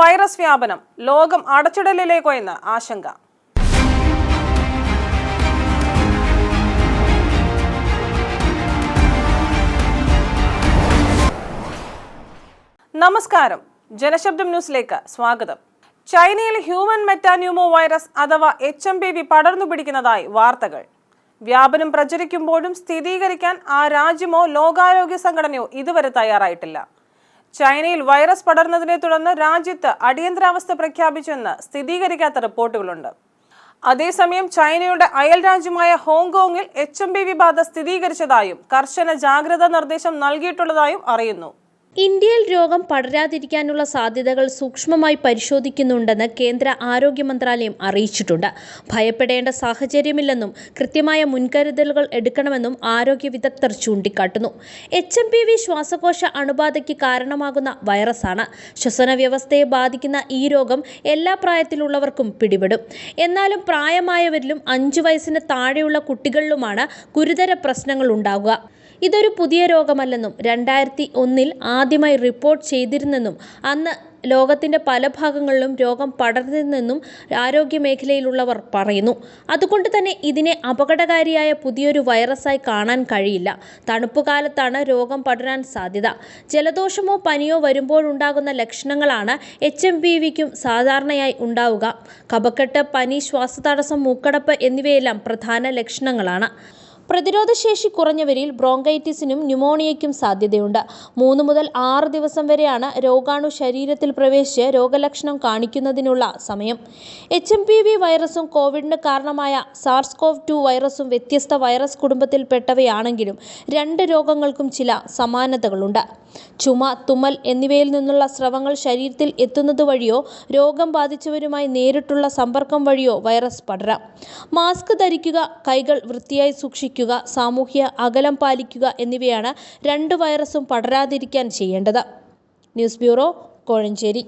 Virus വ്യാപനം ലോകം അടച്ചിടലിലേക്കോ എന്ന് ആശങ്ക. നമസ്കാരം. ജനശബ്ദം ന്യൂസിലേക്ക് സ്വാഗതം. ചൈനയിൽ ഹ്യൂമൻ മെറ്റാന്യൂമോ വൈറസ് അഥവാ എച്ച് എം പി വി പടർന്നു പിടിക്കുന്നതായി വാർത്തകൾ. വ്യാപനം പ്രചരിക്കുമ്പോഴും സ്ഥിരീകരിക്കാൻ ആ രാജ്യമോ ലോകാരോഗ്യ സംഘടനയോ ഇതുവരെ തയ്യാറായിട്ടില്ല. ചൈനയിൽ വൈറസ് പടർന്നതിനെ തുടർന്ന് രാജ്യത്ത് അടിയന്തരാവസ്ഥ പ്രഖ്യാപിച്ചെന്ന് സ്ഥിരീകരിക്കാത്ത റിപ്പോർട്ടുകളുണ്ട്. അതേസമയം ചൈനയുടെ അയൽ രാജ്യമായ ഹോങ്കോങ്ങിൽ എച്ച് എം ബി വി സ്ഥിരീകരിച്ചതായും കർശന ജാഗ്രതാ നിർദ്ദേശം നൽകിയിട്ടുള്ളതായും അറിയുന്നു. ഇന്ത്യയിൽ രോഗം പടരാതിരിക്കാനുള്ള സാധ്യതകൾ സൂക്ഷ്മമായി പരിശോധിക്കുന്നുണ്ടെന്ന് കേന്ദ്ര ആരോഗ്യ മന്ത്രാലയം അറിയിച്ചിട്ടുണ്ട്. ഭയപ്പെടേണ്ട സാഹചര്യമില്ലെന്നും കൃത്യമായ മുൻകരുതലുകൾ എടുക്കണമെന്നും ആരോഗ്യ വിദഗ്ധർ ചൂണ്ടിക്കാട്ടുന്നു. എച്ച് എം പി വി ശ്വാസകോശ അണുബാധയ്ക്ക് കാരണമാകുന്ന വൈറസാണ്. ശ്വസന വ്യവസ്ഥയെ ബാധിക്കുന്ന ഈ രോഗം എല്ലാ പ്രായത്തിലുള്ളവർക്കും പിടിപെടും. എന്നാലും പ്രായമായവരിലും അഞ്ചു വയസ്സിന് താഴെയുള്ള കുട്ടികളിലുമാണ് ഗുരുതര പ്രശ്നങ്ങൾ ഉണ്ടാകുക ഇതൊരു പുതിയ രോഗമല്ലെന്നും രണ്ടായിരത്തി ഒന്നിൽ ആദ്യമായി റിപ്പോർട്ട് ചെയ്തിരുന്നെന്നും അന്ന് ലോകത്തിന്റെ പല ഭാഗങ്ങളിലും രോഗം പടർന്നിരുന്നെന്നും ആരോഗ്യ മേഖലയിലുള്ളവർ പറയുന്നു. അതുകൊണ്ട് തന്നെ ഇതിനെ അപകടകാരിയായ പുതിയൊരു വൈറസായി കാണാൻ കഴിയില്ല. തണുപ്പുകാലത്താണ് രോഗം പടരാൻ സാധ്യത. ജലദോഷമോ പനിയോ വരുമ്പോഴുണ്ടാകുന്ന ലക്ഷണങ്ങളാണ് എച്ച് എം പി വിക്കും സാധാരണയായി ഉണ്ടാവുക. കപക്കെട്ട് പനി ശ്വാസതടസ്സം മൂക്കടപ്പ് എന്നിവയെല്ലാം പ്രധാന ലക്ഷണങ്ങളാണ്. പ്രതിരോധശേഷി കുറഞ്ഞവരിൽ ബ്രോങ്കൈറ്റിസിനും ന്യൂമോണിയയ്ക്കും സാധ്യതയുണ്ട്. മൂന്ന് മുതൽ ആറ് ദിവസം വരെയാണ് രോഗാണു ശരീരത്തിൽ പ്രവേശിച്ച് രോഗലക്ഷണം കാണിക്കുന്നതിനുള്ള സമയം. എച്ച് എം പി വി വൈറസും കോവിഡിന് കാരണമായ സാർസ് കോവ് ടു വൈറസും വ്യത്യസ്ത വൈറസ് കുടുംബത്തിൽപ്പെട്ടവയാണെങ്കിലും രണ്ട് രോഗങ്ങൾക്കും ചില സമാനതകളുണ്ട്. ചുമ തുമ്മൽ എന്നിവയിൽ നിന്നുള്ള സ്രവങ്ങൾ ശരീരത്തിൽ എത്തുന്നത് വഴിയോ രോഗം ബാധിച്ചവരുമായി നേരിട്ടുള്ള സമ്പർക്കം വഴിയോ വൈറസ് പടരാം. മാസ്ക് ധരിക്കുക കൈകൾ വൃത്തിയായി സൂക്ഷിക്കുക സാമൂഹ്യ അകലം പാലിക്കുക എന്നിവയാണ് രണ്ട് വൈറസും പടരാതിരിക്കാൻ ചെയ്യേണ്ടത്. News bureau Kozhencherry.